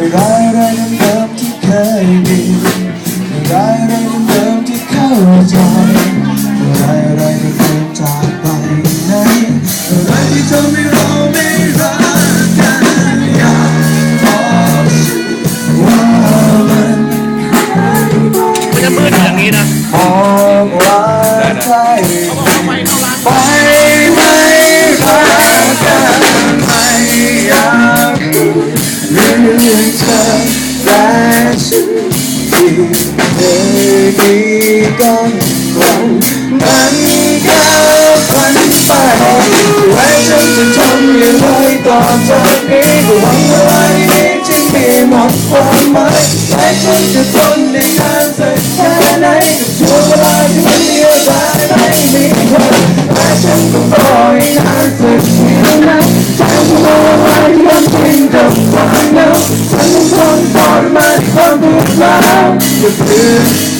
ไม่ร้ายอะไรเดิมๆที่เคยมีไม่ร้ายอะไรเดิมๆที่เข้าใจไม่ร้ายอะไรเดิมๆจากไปไหนอะไรที่ทำให้เราไม่รักกันอยากบอกว่ามันมันจะมืดอย่างนี้นะมองว่า อนเธอและฉันที่เคยดีกันวันมันก็ฝันไปไว้ฉันจะทำอย่างไรต่อจากนี้ก็หวังว่าวันนี้จะมีหมดความหมายและฉันจะทนได้นานสัก ต้องทน